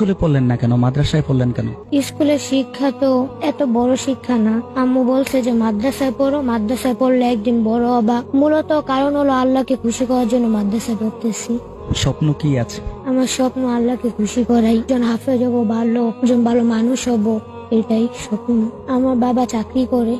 স্কুলে পড়লেন না কেন? মাদ্রাসায় পড়লেন কেন? স্কুলের শিক্ষা তো এত বড় শিক্ষা না। আম্মু বলছে যে মাদ্রাসায় পড়ো মাদ্রাসায় পড়লে একদিন বড় হবা। মূলত কারণ হলো আল্লাহকে খুশি করার জন্য মাদ্রাসায় পড়তেছি। স্বপ্ন কি আছে? আমার স্বপ্ন আল্লাহকে খুশি করাই। একজন হাফেজ হব ভালো একজন ভালো মানুষ হব এটাই স্বপ্ন। আমার বাবা চাকরি করে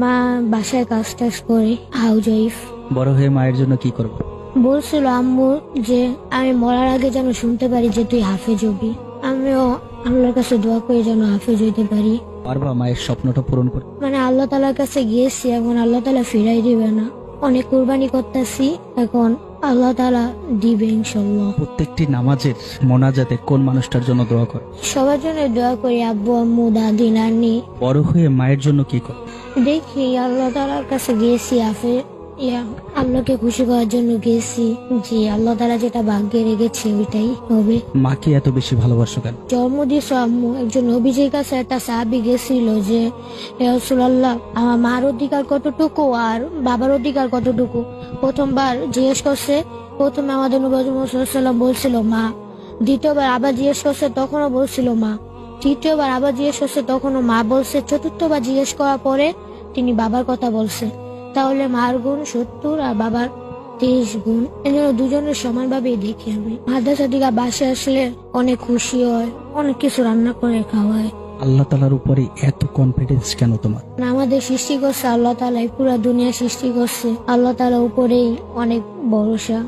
মা বাসায় কাজ টাজ করে হাউস ওয়াইফ বড় হয়ে মায়ের জন্য কি করব? বলছিল আম্মু যে আমি মরার আগে যেন শুনতে পারি যে তুই হাফেজ হবি। আমিও আল্লাহর কাছে দোয়া করে যেন হাফেজ হইতে পারি। পারবা মায়ের স্বপ্নটা পূরণ করে? মানে আল্লাহ তালার কাছে গিয়েছি এখন আল্লাহ তালা ফিরাই দিবে না। অনেক কুরবানি করতেছি এখন আল্লাহ তালা দিবে ইনশাল্লাহ প্রত্যেকটি নামাজের মোনাজাতে কোন মানুষটার জন্য দোয়া করে? সবার জন্য দোয়া করি আব্বু আম্মু দাদি নানি। বড় হয়ে মায়ের জন্য কি কর? দেখি আল্লাহ তালার কাছে গিয়েছি আফে ইয়া, আল্লাহকে খুশি করার জন্য গেছি। যে আল্লাহ তালা যেটা ভাগ্যে রেখেছে ওইটাই হবে। মাকে এত বেশি ভালোবাসো কেন? জন্ম দিয়েছ আম্মু একজন নবীজির কাছে একটা সাহাবি গেছিল যে রসুল্লাহ আমার মার অধিকার কতটুকু আর বাবার অধিকার কতটুকু? প্রথমবার জিজ্ঞেস করছে প্রথমে আমাদের নবাজুল্লাম বলছিল মা। দ্বিতীয়বার আবার জিজ্ঞেস করছে তখনও বলছিল মা। তৃতীয়বার আবার জিজ্ঞেস করছে তখনও মা বলছে। চতুর্থবার জিজ্ঞেস করার পরে তিনি বাবার কথা বলছে। তাহলে মার গুণ সত্তর আর বাবার তেইশ গুণ। এজন্য দুজনের সমানভাবেই দেখি আমি। মাদ্রাসা থেকে বাসে আসলে অনেক খুশি হয় অনেক কিছু রান্না করে খাওয়ায় আল্লাহ তালার উপরে এত কনফিডেন্স কেন তোমার? আমাদের সৃষ্টি করছে আল্লাহ তালাই পুরা দুনিয়া সৃষ্টি করছে। আল্লাহ তালা উপরেই অনেক ভরসা।